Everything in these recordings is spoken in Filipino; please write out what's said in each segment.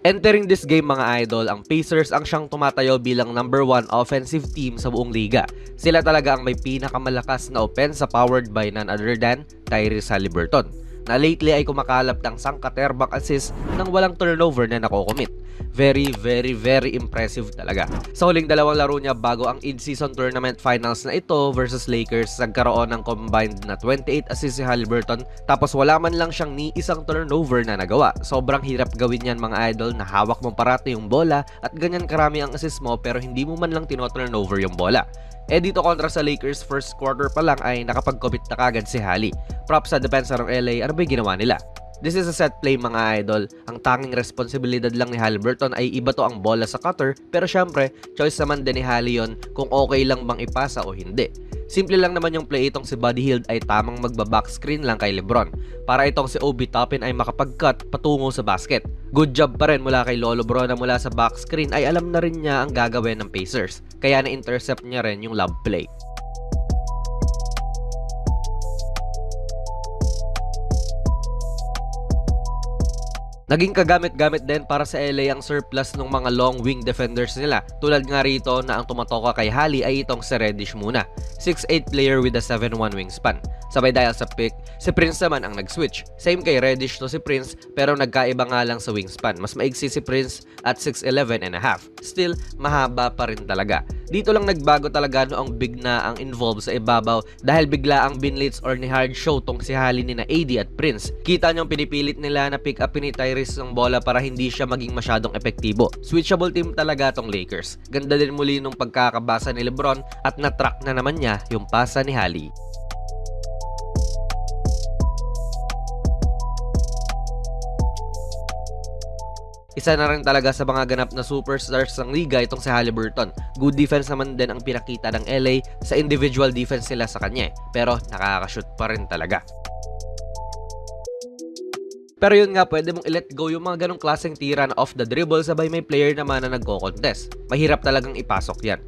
Entering this game mga idol, ang Pacers ang siyang tumatayo bilang number 1 offensive team sa buong liga. Sila talaga ang may pinakamalakas na offense powered by none other than Tyrese Halliburton na lately ay kumakalap ng sangkaterbang assist nang walang turnover na nakocommit. Very, very, very impressive talaga. Sa huling dalawang laro niya bago ang in-season tournament finals na ito versus Lakers, nagkaroon ng combined na 28 assists si Halliburton tapos wala man lang siyang ni isang turnover na nagawa. Sobrang hirap gawin yan mga idol na hawak mo parati yung bola at ganyan karami ang assist mo pero hindi mo man lang tino-turnover yung bola. Eh dito kontra sa Lakers, first quarter pa lang ay nakapag-commit na kagad si Hali. Props sa depensa ng LA, ano ba yung ginawa nila? This is a set play mga idol. Ang tanging responsibilidad lang ni Halliburton ay iba to ang bola sa cutter pero syempre, choice naman din ni Hali yon kung okay lang bang ipasa o hindi. Simple lang naman yung play itong si Buddy Hield ay tamang magba-back screen lang kay Lebron para itong si Obi Toppin ay makapag-cut patungo sa basket. Good job pa rin mula kay Lolo Bro na mula sa back screen ay alam na rin niya ang gagawin ng Pacers kaya na-intercept niya rin yung lob play. Naging kagamit-gamit din para sa LA ang surplus ng mga long wing defenders nila. Tulad nga rito na ang tumatoka kay Hali ay itong si Reddish muna. 6'8 player with a 7'1 wingspan. Sabay dahil sa pick, si Prince naman ang nag-switch. Same kay Reddish to si Prince pero nagkaiba nga lang sa wingspan. Mas maigsi si Prince at 6'11 and a half. Still, mahaba pa rin talaga. Dito lang nagbago talaga noong big na ang involved sa ibabaw dahil bigla ang binlits or ni hard show tong si Hali ni na AD at Prince. Kita niyong pinipilit nila na pick up ni Tyrese ng bola para hindi siya maging masyadong epektibo. Switchable team talaga tong Lakers. Ganda din muli nung pagkakabasa ni Lebron at na-track na naman niya yung pasa ni Hali. Isa na rin talaga sa mga ganap na superstars ng liga itong si Halliburton. Good defense naman din ang pinakita ng LA sa individual defense nila sa kanya. eh. Pero nakakashoot pa rin talaga. Pero yun nga, pwede mong i-let go yung mga ganong klaseng tira na off the dribble sabay may player naman na nagko-contest. Mahirap talagang ipasok yan.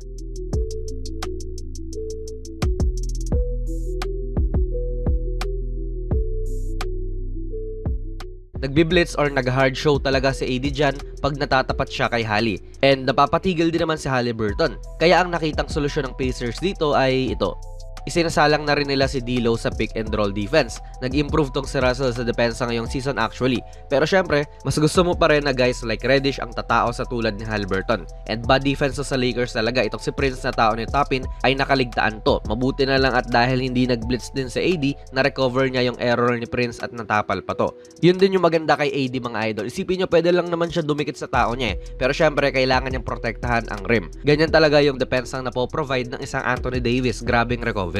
Nagbi-blitz or nag-hard show talaga si AD dyan pag natatapat siya kay Hali. And napapatigil din naman si Halliburton. Kaya ang nakitang solusyon ng Pacers dito ay ito. Isinasalang na rin nila si D'Lo sa pick and roll defense. Nag-improve tong si Russell sa depensa ngayong season actually. Pero syempre, mas gusto mo pa rin na guys like Reddish ang tatao sa tulad ni Halliburton. And bad defense sa Lakers talaga itong si Prince na tao ni Toppin ay nakaligtaan to. Mabuti na lang at dahil hindi nag-blitz din sa AD, na-recover niya yung error ni Prince at natapal pa to. Yun din yung maganda kay AD mga idol. Isipin nyo pwede lang naman siya dumikit sa tao niya eh. Pero syempre, kailangan niyang protektahan ang rim. Ganyan talaga yung depensa na po-provide ng isang Anthony Davis. Grabing recovery.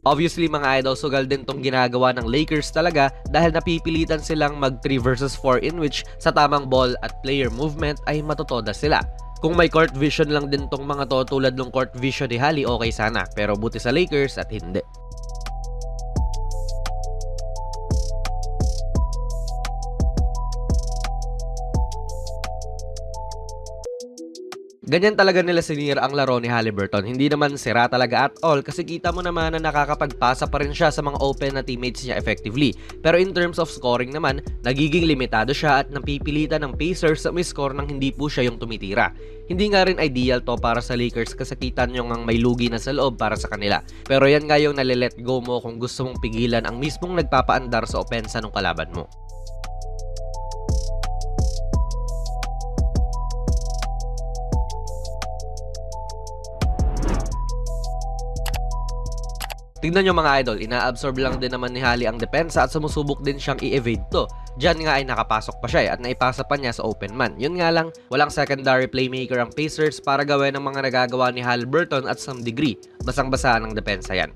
Obviously mga idol, sugal din tong ginagawa ng Lakers talaga dahil napipilitan silang mag 3 versus 4 in which sa tamang ball at player movement ay matutoda sila. Kung may court vision lang din tong mga to tulad ng court vision ni Hali, okay sana. Pero buti sa Lakers at hindi. Ganyan talaga nila sinira ang laro ni Halliburton. Hindi naman sira talaga at all kasi kita mo naman na nakakapagpasa pa rin siya sa mga open na teammates niya effectively. Pero in terms of scoring naman, nagiging limitado siya at napipilitan ng Pacers sa score nang hindi po siya yung tumitira. Hindi nga rin ideal to para sa Lakers kasi kita nyo ngang may lugi na sa loob para sa kanila. Pero yan nga yung nalilet go mo kung gusto mong pigilan ang mismong nagpapaandar sa opensa ng kalaban mo. Tignan nyo mga idol, ina-absorb lang din naman ni Hali ang depensa at sumusubok din siyang i-evade to. Diyan nga ay nakapasok pa siya eh, at naipasa pa niya sa open man. Yun nga lang, walang secondary playmaker ang Pacers para gawin ang mga nagagawa ni Halliburton at some degree. Basang-basaan ang depensa yan.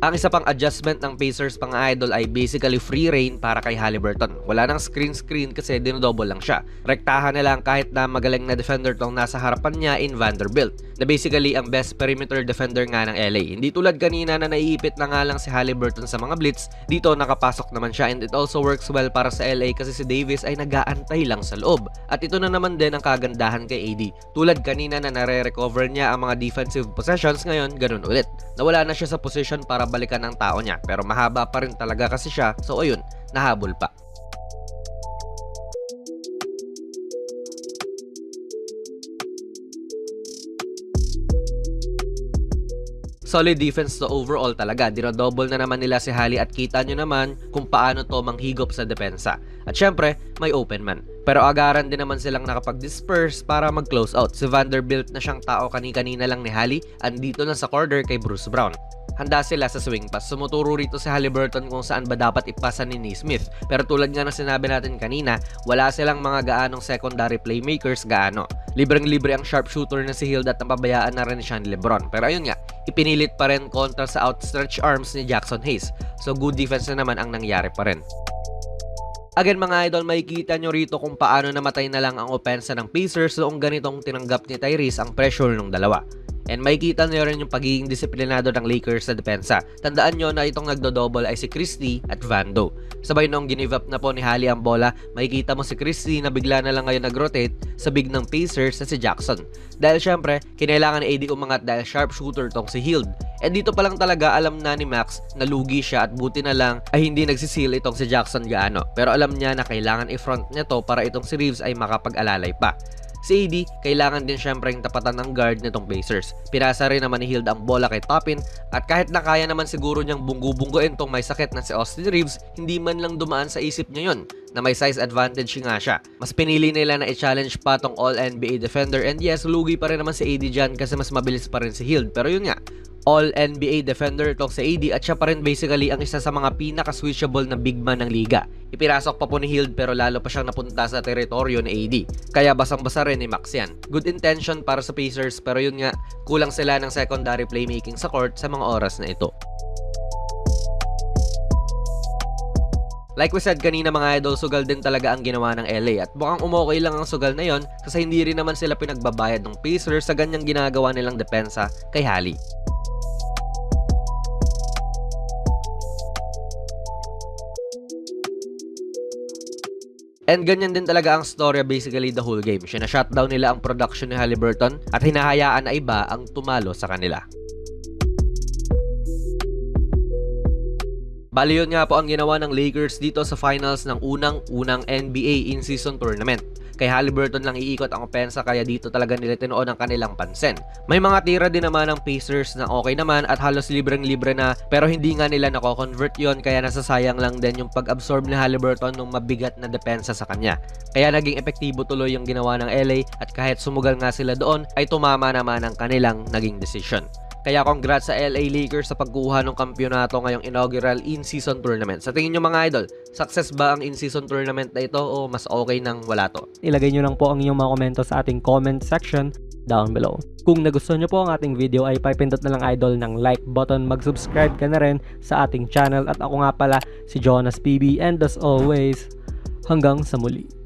Ang isa pang adjustment ng Pacers pang idol ay basically free reign para kay Halliburton. Wala nang screen-screen kasi dinodouble lang siya. Rektahan na lang kahit na magaling na defender tong nasa harapan niya in Vanderbilt. Na basically ang best perimeter defender nga ng LA. Hindi tulad kanina na naiipit na nga lang si Halliburton sa mga blitz, dito nakapasok naman siya and it also works well para sa LA kasi si Davis ay nag-aantay lang sa loob. At ito na naman din ang kagandahan kay AD. Tulad kanina na nare-recover niya ang mga defensive possessions, ngayon ganun ulit. Nawala na siya sa position para balikan ang tao niya pero mahaba pa rin talaga kasi siya so ayun, nahabol pa. Solid defense to overall talaga. Dinodouble na naman nila si Hali at kita nyo naman kung paano to manghigop sa depensa. At syempre, may open man. Pero agaran din naman silang nakapag-disperse para mag-close out. Si Vanderbilt na siyang tao kani-kanina lang ni Hali, andito na sa corner kay Bruce Brown. Handa sila sa swing pass. Sumuturo rito si Halliburton kung saan ba dapat ipasa ni Neesmith. Pero tulad nga ng sinabi natin kanina, wala silang mga gaanong secondary playmakers gaano. Libreng-libre ang sharpshooter na si Hild at napabayaan na rin siya ni Lebron. Pero ayun nga, ipinilit pa rin kontra sa outstretched arms ni Jackson Hayes. So good defense na naman ang nangyari pa rin. Again mga idol, makikita nyo rito kung paano namatay na lang ang opensa ng Pacers noong ganitong tinanggap ni Tyrese ang pressure ng dalawa. And makikita nyo rin yung pagiging disiplinado ng Lakers sa depensa. Tandaan nyo na itong nagdo-double ay si Christie at Vando. Sabay noong ginive up na po ni Hali ang bola, makikita mo si Christie na bigla na lang ngayon nag-rotate sa big ng Pacers na si Jackson. Dahil syempre, kinailangan ni AD umangat dahil sharpshooter tong si Hield. And dito pa lang talaga alam na ni Max na lugi siya at buti na lang ay hindi nagsisil itong si Jackson gaano. Pero alam niya na kailangan i-front niya to para itong si Reeves ay makapag-alalay pa. Si AD, kailangan din syempre yung tapatan ng guard nitong Pacers. Pirasa rin naman ni Hield ang bola kay Toppin at kahit na kaya naman siguro niyang bunggu-bungguin tong may sakit na si Austin Reeves, hindi man lang dumaan sa isip niya yon na may size advantage nga siya. Mas pinili nila na i-challenge pa tong All-NBA defender and yes, lugi pa rin naman si AD dyan kasi mas mabilis pa rin si Hield. Pero yun nga, All-NBA defender itong si AD at siya pa rin basically ang isa sa mga pinaka-switchable na big man ng liga. Ipirasok pa po ni Hield pero lalo pa siyang napunta sa teritoryo ni AD. Kaya basang-basa rin ni Max yan. Good intention para sa Pacers pero yun nga, kulang sila ng secondary playmaking sa court sa mga oras na ito. Like we said kanina mga idol, sugal din talaga ang ginawa ng LA at mukhang umokay lang ang sugal na yon kasi hindi rin naman sila pinagbabayad ng Pacers sa ganyang ginagawa nilang depensa kay Hali. And ganyan din talaga ang storya basically the whole game. Sina-shutdown nila ang production ni Halliburton at hinahayaan na iba ang tumalo sa kanila. Bali yun nga po ang ginawa ng Lakers dito sa finals ng unang-unang NBA in-season tournament. Kay Halliburton lang iikot ang opensa kaya dito talaga nila tinuon ang kanilang pansin. May mga tira din naman ng Pacers na okay naman at halos libreng-libre na pero hindi nga nila nako-convert yon kaya nasasayang lang din yung pag-absorb ni Halliburton ng mabigat na depensa sa kanya. Kaya naging epektibo tuloy yung ginawa ng LA at kahit sumugal nga sila doon ay tumama naman ang kanilang naging decision. Kaya congrats sa LA Lakers sa pagkuha ng kampyonato ngayong inaugural in-season tournament. Sa tingin nyo mga idol, success ba ang in-season tournament na ito o mas okay nang wala to? ilagay nyo lang po ang inyong mga komento sa ating comment section down below. Kung nagustuhan nyo po ang ating video ay paipindot na lang idol ng like button, mag-subscribe ka na rin sa ating channel at ako nga pala si Jonas PB and as always, hanggang sa muli.